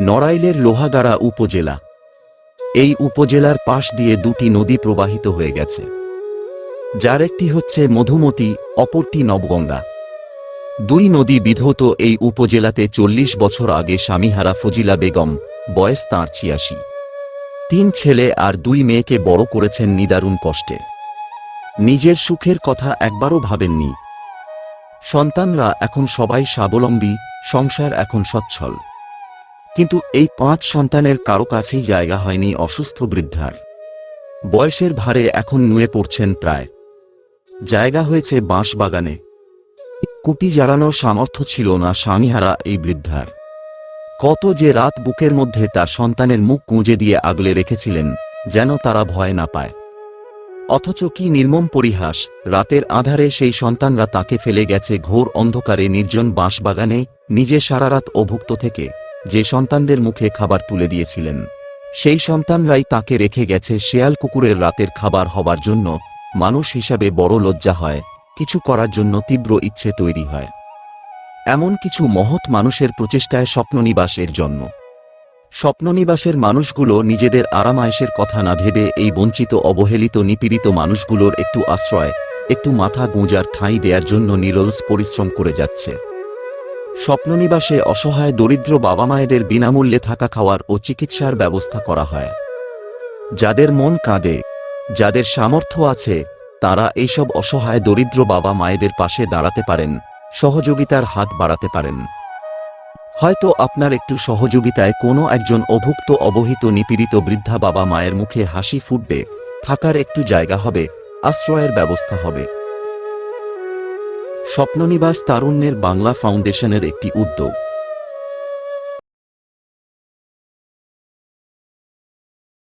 নড়াইলের লোহাগাড়া উপজেলা। এই উপজেলার পাশ দিয়ে দুটি নদী প্রবাহিত হয়ে গেছে। যার একটি হচ্ছে মধুমতি, অপরটি নবগঙ্গা। দুই নদী বিধৌত এই উপজেলাতে চল্লিশ বছর আগে স্বামীহারা ফজিলা বেগম, বয়স তাঁর ছিয়াশি। তিন ছেলে আর দুই মেয়েকে বড় করেছেন নিদারুণ কষ্টে। নিজের সুখের কথা একবারও ভাবেননি। সন্তানরা এখন সবাই স্বাবলম্বী, সংসার এখন সচ্ছল। কিন্তু এই পাঁচ সন্তানের কারও কাছেই জায়গা হয়নি অসুস্থ বৃদ্ধার। বয়সের ভারে এখন নুয়ে পড়ছেন প্রায়। জায়গা হয়েছে বাঁশ বাগানে কুপি জ্বালানোর সামর্থ্য ছিল না স্বামীহারা এই বৃদ্ধার। কত যে রাত বুকের মধ্যে তার সন্তানের মুখ কুঁজে দিয়ে আগলে রেখেছিলেন, যেন তারা ভয় না পায়। অথচ কি নির্মম পরিহাস, রাতের আধারে সেই সন্তানরা তাকে ফেলে গেছে ঘোর অন্ধকারে নির্জন বাঁশবাগানে, নিজে সারারাত অভুক্ত থেকে। যে সন্তানদের মুখে খাবার তুলে দিয়েছিলেন। সেই সন্তানরাই তাকে রেখে গেছে শেয়াল কুকুরের রাতের খাবার হবার জন্য। মানুষ হিসাবে বড় লজ্জা হয়, কিছু করার জন্য তীব্র ইচ্ছে তৈরি হয়। এমন কিছু মহৎ মানুষের প্রচেষ্টায় স্বপ্ননিবাসের জন্ম। স্বপ্ননিবাসের মানুষগুলো নিজেদের আরামায়েশের কথা না ভেবে এই বঞ্চিত, অবহেলিত, নিপীড়িত মানুষগুলোর একটু আশ্রয়, একটু মাথা গুঁজার ঠাঁই দেওয়ার জন্য নিরলস পরিশ্রম করে যাচ্ছে। স্বপ্ননিবাসে অসহায় দরিদ্র বাবা মায়েদের বিনামূল্যে থাকা খাওয়ার ও চিকিৎসার ব্যবস্থা করা হয়। যাদের মন কাঁদে, যাদের সামর্থ্য আছে, তারা এইসব অসহায় দরিদ্র বাবা মায়েদের পাশে দাঁড়াতে পারেন, সহযোগিতার হাত বাড়াতে পারেন। হয়তো আপনার একটু সহযোগিতায় কোনো একজন অভুক্ত অবহিত নিপীড়িত বৃদ্ধা বাবা মায়ের মুখে হাসি ফুটবে, থাকার একটু জায়গা হবে, আশ্রয়ের ব্যবস্থা হবে। স্বপ্ননিবাস তারুণ্যের বাংলা ফাউন্ডেশনের একটি উদ্যোগ।